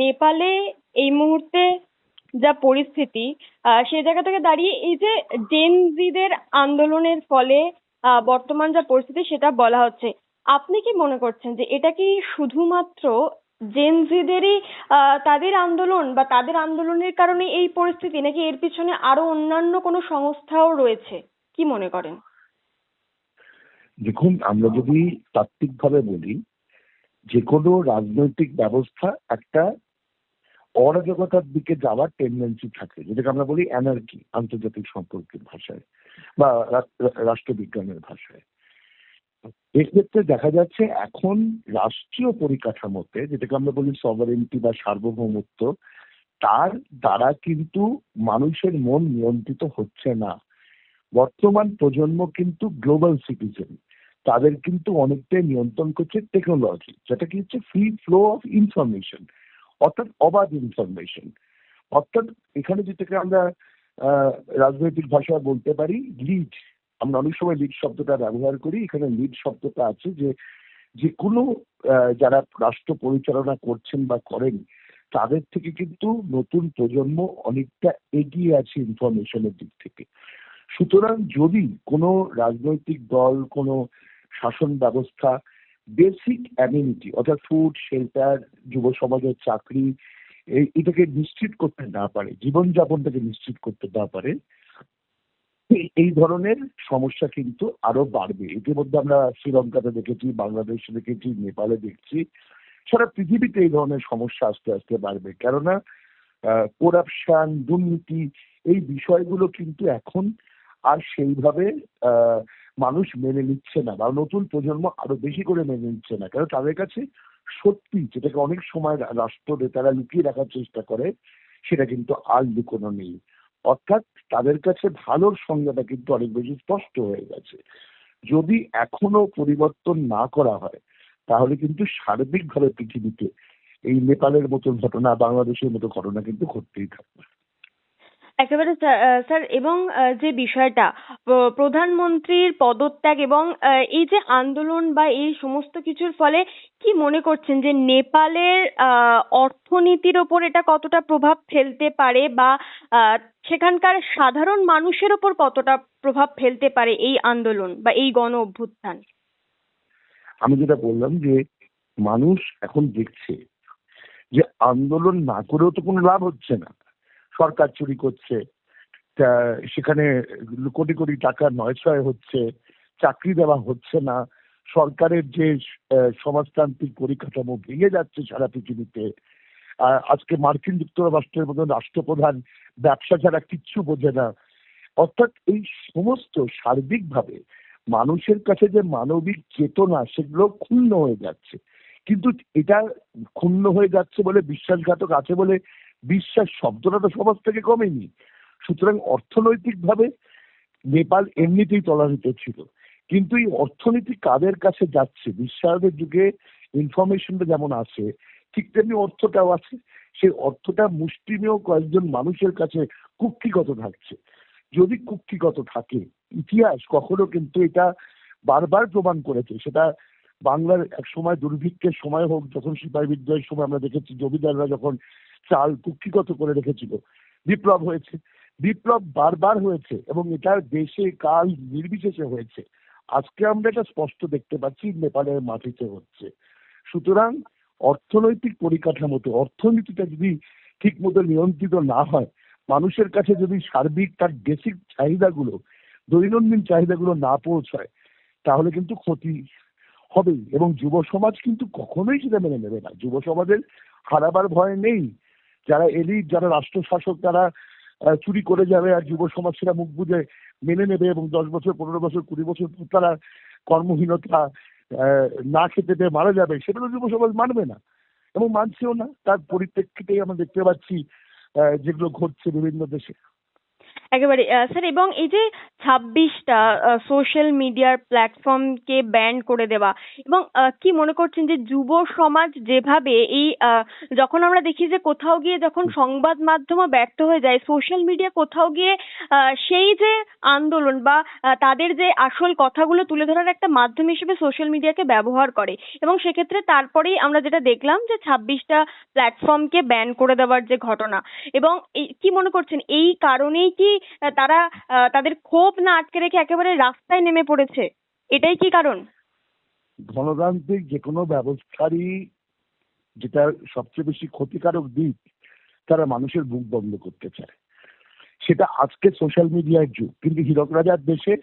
নেপালে এই মুহূর্তে যা পরিস্থিতি, আহ সে জায়গা থেকে দাঁড়িয়ে এই যে জেনজিদের আন্দোলনের ফলে, আহ বর্তমান যা পরিস্থিতি সেটা বলা হচ্ছে। আপনি কি মনে করছেন যে এটা কি শুধুমাত্র জেনজিদেরই আহ তাদের আন্দোলন বা তাদের আন্দোলনের কারণে এই পরিস্থিতি, নাকি এর পিছনে আরও অন্যান্য কোনো সংস্থাও রয়েছে? কি মনে করেন? দেখুন, আমরা যদি তাত্ত্বিকভাবে বলি, যে কোনো রাজনৈতিক ব্যবস্থা একটা অরাজকতার দিকে যাওয়ার টেন্ডেন্সি থাকে, যেটাকে আমরা বলি অ্যানার্কি আন্তর্জাতিক সম্পর্কের ভাষায়, বা রাষ্ট্রবিজ্ঞানের ভাষায়। এক্ষেত্রে দেখা যাচ্ছে এখন রাষ্ট্রীয় পরিকাঠামোতে, যেটাকে আমরা বলি সভারেন্টি বা সার্বভৌমত্ব, তার দ্বারা কিন্তু মানুষের মন নিয়ন্ত্রিত হচ্ছে না। বর্তমান প্রজন্ম কিন্তু গ্লোবাল সিটিজেন তাদের কিন্তু অনেকটাই নিয়ন্ত্রণ করছে টেকনোলজি যেটা কি হচ্ছে ফ্রি ফ্লো অফ ইনফরমেশন অর্থাৎ অবাধ ইনফরমেশন অর্থাৎ এখানে যেটাকে আমরা রাজনৈতিক ভাষায় বলতে পারি লিড আমরা অনেক সময় লিড শব্দটা ব্যবহার করি, এখানে লিড শব্দটা আছে যে যে কোনো যারা রাষ্ট্র পরিচালনা করছেন বা করেন, তাদের থেকে কিন্তু নতুন প্রজন্ম অনেকটা এগিয়ে আছে ইনফরমেশনের দিক থেকে। সুতরাং যদি কোনো রাজনৈতিক দল, কোনো শাসন ব্যবস্থা বেসিক অ্যামিনিটি অর্থাৎ ফুড শেল্টার যুব সমাজের চাকরি এটাকে নিশ্চিত করতে না পারে জীবনযাপনটাকে নিশ্চিত করতে না পারে এই ধরনের সমস্যা কিন্তু আরও বাড়বে। ইতিমধ্যে আমরা শ্রীলঙ্কাতে দেখেছি বাংলাদেশে দেখেছি নেপালে দেখছি সারা পৃথিবীতে এই ধরনের সমস্যা আস্তে আস্তে বাড়বে। কেননা করাপশন দুর্নীতি এই বিষয়গুলো কিন্তু এখন আর সেইভাবে আহ, মানুষ মেনে নিচ্ছে না বা নতুন প্রজন্ম আরও বেশি করে মেনে নিচ্ছে না। কারণ তাদের কাছে সত্যি যেটাকে অনেক সময় রাষ্ট্র নেতারা লুকিয়ে রাখার চেষ্টা করে, সেটা কিন্তু আর লুকোনো নেই। অর্থাৎ তাদের কাছে ভালোর সংজ্ঞাটা কিন্তু অনেক বেশি স্পষ্ট হয়ে গেছে। যদি এখনও পরিবর্তন না করা হয়, তাহলে কিন্তু সার্বিকভাবে পৃথিবীতে এই নেপালের মতন ঘটনা, বাংলাদেশের মতো ঘটনা কিন্তু ঘটতেই থাকবে। একেবারে আহ, এবং যে বিষয়টা প্রধানমন্ত্রীর পদত্যাগ এবং এই যে আন্দোলন বা এই সমস্ত কিছুর ফলে কি মনে করছেন যে নেপালের আহ, অর্থনীতির ওপর এটা কতটা প্রভাব ফেলতে পারে বা আহ, সেখানকার সাধারণ মানুষের ওপর কতটা প্রভাব ফেলতে পারে এই আন্দোলন বা এই গণ অভ্যুত্থান? আমি যেটা বললাম যে মানুষ এখন দেখছে যে আন্দোলন না করেও তো কোনো লাভ হচ্ছে না। সরকার চুরি করছে সেখানে কোটি কোটি টাকা নয়ছয় হচ্ছে, চাকরি দেওয়া হচ্ছে না, সরকারের যে সমাজতান্ত্রিক পরিকাঠামো ভেঙে যাচ্ছে সারা পৃথিবীতে আজকে মার্কিন যুক্তরাষ্ট্রের মতন রাষ্ট্রপ্রধান ব্যবসা ছাড়া কিচ্ছু বোঝে না। অর্থাৎ এই সমস্ত সার্বিকভাবে মানুষের কাছে যে মানবিক চেতনা, সেগুলো ক্ষুণ্ণ হয়ে যাচ্ছে। কিন্তু এটা ক্ষুণ্ণ হয়ে যাচ্ছে বলে বিশ্বাসঘাতক আছে বলে বিশ্বাস শব্দটা তো সমাজ থেকে কমেনি। সুতরাং অর্থনৈতিকভাবে নেপাল এমনিতেই তলানিতে ছিল। কিন্তু এই অর্থনীতি কাদের কাছে যাচ্ছে? বিশ্বায়নের যুগে ইনফরমেশনটা যেমন আছে, ঠিক তেমনি অর্থটাও আছে। সেই অর্থটা মুষ্টিমেয় কয়েকজন মানুষের কাছে কুক্ষিগত থাকছে। যদি কুক্ষিগত থাকে, ইতিহাস কখনো কিন্তু এটা বারবার প্রমাণ করেছে। সেটা বাংলার এক সময় দুর্ভিক্ষের সময় হোক, যখন সিপাহী বিদ্রোহের সময় আমরা দেখেছি, জমিদাররা যখন চাল কুক্ষিগত করে রেখেছিল। বিপ্লব হয়েছে। বিপ্লব বারবার হয়েছে এবং এটা দেশে কাল নির্বিশেষে হয়েছে। আজকে আমরা এটা স্পষ্ট দেখতে পাচ্ছি, নেপালের মাটিতে হচ্ছে। সুতরাং অর্থনৈতিক পরিকাঠামোতে অর্থনীতিটা যদি ঠিক মতো নিয়ন্ত্রিত না হয়, মানুষের কাছে যদি সার্বিক তার বেসিক চাহিদাগুলো, দৈনন্দিন চাহিদাগুলো না পৌঁছায়, তাহলে কিন্তু ক্ষতি হবেই। এবং যুব সমাজ কিন্তু কখনোই সেটা মেনে নেবে না। যুব সমাজের হারাবার ভয় নেই। যারা এলিট, যারা রাষ্ট্র শাসক তারা চুরি করে যাবে আর যুব সমাজ সেটা মুখ বুঝে মেনে নেবে এবং দশ বছর, পনেরো বছর, কুড়ি বছর তারা কর্মহীনতা না খেতে পেয়ে মারা যাবে, সেটা তো যুব সমাজ মানবে না এবং মানছেও না। তার পরিপ্রেক্ষিতেই আমরা দেখতে পাচ্ছি যেগুলো ঘটছে বিভিন্ন দেশে। একেবারে আহ, স্যার এবং এই যে ছাব্বিশটা সোশ্যাল মিডিয়ার প্ল্যাটফর্মকে ব্যান করে দেওয়া এবং আহ, কি মনে করছেন যে যুব সমাজ যেভাবে এই আহ, যখন আমরা দেখি যে কোথাও গিয়ে যখন সংবাদ মাধ্যমও ব্যর্থ হয়ে যায় সোশ্যাল মিডিয়া কোথাও গিয়ে আহ, সেই যে আন্দোলন বা আহ, তাদের যে আসল কথাগুলো তুলে ধরার একটা মাধ্যম হিসেবে সোশ্যাল মিডিয়াকে ব্যবহার করে এবং সেক্ষেত্রে তারপরেই আমরা যেটা দেখলাম যে ছাব্বিশটা প্ল্যাটফর্মকে ব্যান করে দেওয়ার যে ঘটনা এবং এই কি মনে করছেন এই কারণেই কি তারা তাদের ক্ষোভ না আটকে রেখে একেবারে রাস্তায় নেমে পড়েছে। এটাই কি কারণ? গণতান্ত্রিক যে কোনো ব্যবস্থারই যেটা সবচেয়ে বেশি ক্ষতিকারক দিক, তারা মানুষের বুক বন্ধ করতে চায়। সেটা আজকে সোশ্যাল মিডিয়ার যুগ। কিন্তু হীরক রাজার দেশে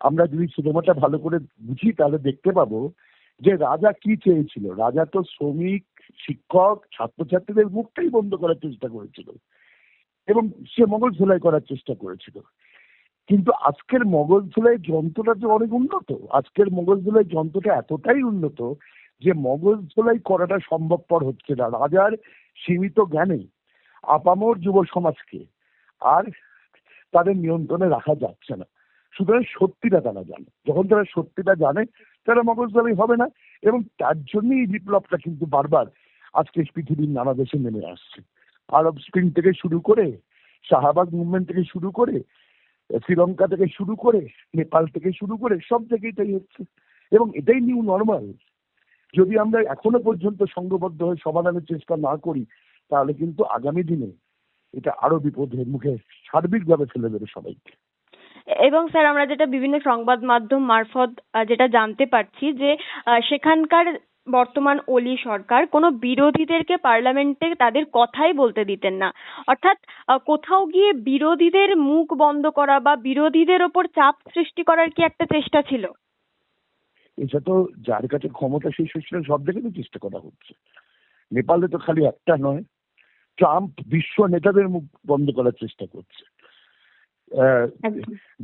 আমরা যদি সিনেমাটা ভালো করে বুঝি, তাহলে দেখতে পাবো যে রাজা কি চেয়েছিল। রাজা তো শ্রমিক, শিক্ষক, ছাত্রছাত্রীদের মুখটাই বন্ধ করার চেষ্টা করেছিল। এবং সে মগজ ধোলাই করার চেষ্টা করেছিল। কিন্তু আজকের মগজ ধোলাই যন্ত্রটা যে অনেক উন্নত, আজকের মগজ ধোলাই যন্ত্রটা এতটাই উন্নত যে মগজ ধোলাই করাটা সম্ভবপর হচ্ছে না। রাজার সীমিত জ্ঞানে আপামর যুব সমাজকে আর তাদের নিয়ন্ত্রণে রাখা যাচ্ছে না। সুতরাং সত্যিটা তারা জানে। যখন তারা সত্যিটা জানে, তারা মগজ ধোলাই হবে না এবং তার জন্যই এই বিপ্লবটা কিন্তু বারবার আজকে পৃথিবীর নানা দেশে নেমে আসছে। আরব স্প্রিং থেকে শুরু করে শাহবাগ মুভমেন্ট থেকে শুরু করে শ্রীলঙ্কা থেকে শুরু করে নেপাল থেকে শুরু করে, সব জায়গায় এটাই হচ্ছে। এবং এটাই নিউ নর্মাল যদি আমরা এখনও পর্যন্ত সংঘবদ্ধ হয়ে সমাধানের চেষ্টা না করি, তাহলে কিন্তু আগামী দিনে এটা আরও বিপদের মুখে সার্বিকভাবে ফেলে দেবে সবাইকে। এবং স্যার, আমরা যেটা বিভিন্ন সংবাদ মাধ্যম মারফত যেটা জানতে পারছি যে সেখানকার বর্তমান ওলি সরকার কোনো বিরোধীদেরকে পার্লামেন্টে তাদের কথাই বলতে দিতেন না। অর্থাৎ কোথাও গিয়ে বিরোধীদের মুখ বন্ধ করা বা বিরোধীদের ওপর চাপ সৃষ্টি করার কি একটা চেষ্টা ছিল? এটা তো যার কাছে ক্ষমতা সেই সব দেখে তো চেষ্টা করা হচ্ছে। নেপালে তো খালি একটা নয় ট্রাম্প বিশ্ব নেতাদের মুখ বন্ধ করার চেষ্টা করছে। আহ,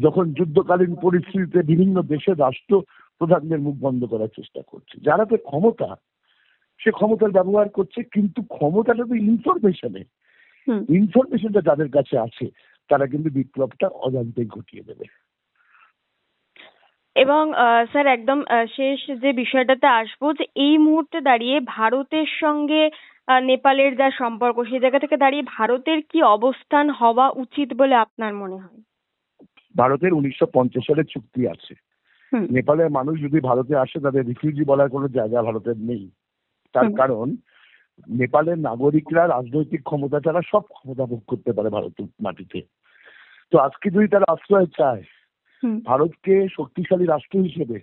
যখন যুদ্ধকালীন পরিস্থিতিতে বিভিন্ন দেশের রাষ্ট্র প্রধানদের মুখ বন্ধ করার চেষ্টা করছে। যারা তো ক্ষমতা সে ক্ষমতার ব্যবহার করছে কিন্তু ক্ষমতাটা তো ইনফরমেশনে ইনফরমেশনটা যাদের কাছে আছে তারা কিন্তু বিপ্লবটা অজান্তেই ঘটিয়ে দেবে। এবং স্যার একদম শেষ যে বিষয়টাতে আসব যে এই মুহূর্তে দাঁড়িয়ে ভারতের সঙ্গে নেপালের যা সম্পর্ক সেই জায়গা থেকে দাঁড়িয়ে ভারতের কি অবস্থান হওয়া উচিত বলে আপনার মনে হয়? ভারতের উনিশশো পঞ্চাশ সালের চুক্তি আছে। নেপালের মানুষ যদি ভারতে আসে তাদের রিফিউজি বলার কোনো জায়গা ভারতের নেই। তার কারণ নেপালের নাগরিকরা রাজনৈতিক ক্ষমতা ছাড়া সব ক্ষমতা ভোগ করতে পারে ভারতের মাটিতে। তো আজকে যদি তারা আশ্রয় চায় ভারতকে শক্তিশালী রাষ্ট্র হিসেবে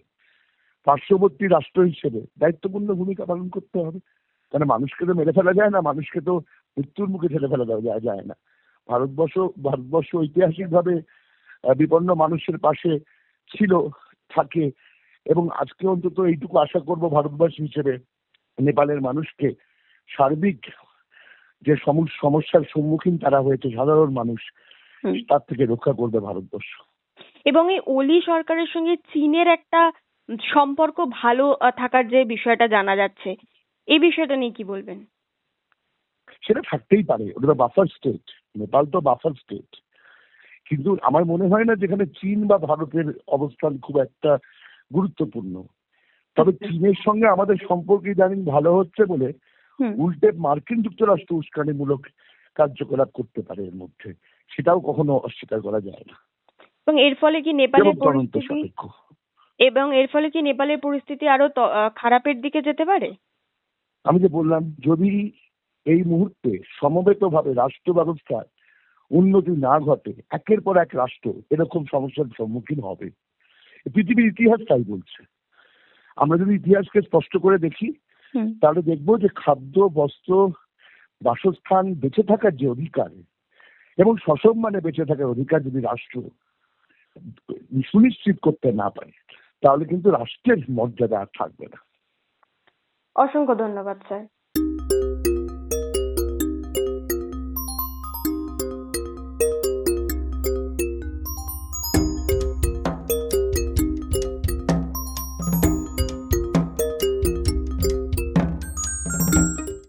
পার্শ্ববর্তী রাষ্ট্র হিসেবে দায়িত্বপূর্ণ ভূমিকা পালন করতে হবে। কারণ মানুষকে তো মেরে ফেলা যায় না মানুষকে তো মৃত্যুর মুখে ঠেলে ফেলা দেওয়া যায়- না। ভারতবর্ষ ভারতবর্ষ ঐতিহাসিকভাবে বিপন্ন মানুষের পাশে ছিল। থাকে এবং আজকে অন্তত এইটুকু আশা করব ভারতবাসী হিসেবে নেপালের মানুষকে সার্বিক যে সমস- সমস্যার সম্মুখীন তারা হয়েছে সাধারণ মানুষ। তার থেকে রক্ষা করবে ভারতবর্ষ। এবং এই ওলি সরকারের সঙ্গে চীনের একটা সম্পর্ক ভালো থাকার যে বিষয়টা জানা যাচ্ছে এই বিষয়টা নিয়ে কি বলবেন? সেটা থাকতেই পারে। ওটা তো বাফার স্টেট নেপাল তো বাফার স্টেট কিন্তু আমার মনে হয় না যেখানে চীন বা ভারতের অবস্থান খুব একটা গুরুত্বপূর্ণ। তবে আচ্ছা। চীনের সঙ্গে আমাদের সম্পর্ক ইদানিং ভালো হচ্ছে বলে উল্টে মার্কিন যুক্তরাষ্ট্র উস্কানিমূলক কার্যকলাপ করতে পারে এর মধ্যে। সেটাও কখনো অস্বীকার করা যায় না। এবং এর ফলে কি নেপালের এবং পরিস্থিতি এবং এর ফলে কি নেপালের পরিস্থিতি আরও খারাপের দিকে যেতে পারে? আমি যে বললাম যদি এই মুহূর্তে সমবেতভাবে রাষ্ট্র ব্যবস্থার উন্নতি না ঘটে একের পর এক রাষ্ট্র এরকম সমস্যার সম্মুখীন হবে। পৃথিবীর ইতিহাস তাই বলছে। আমরা যদি ইতিহাসকে স্পষ্ট করে দেখি তাহলে দেখব যে খাদ্য বস্ত্র বাসস্থান বেঁচে থাকার যে অধিকার এবং সসম্মানে বেঁচে থাকার অধিকার যদি রাষ্ট্র সুনিশ্চিত করতে না পারে তাহলে কিন্তু রাষ্ট্রের মর্যাদা আর থাকবে না। অসংখ্য ধন্যবাদ স্যার।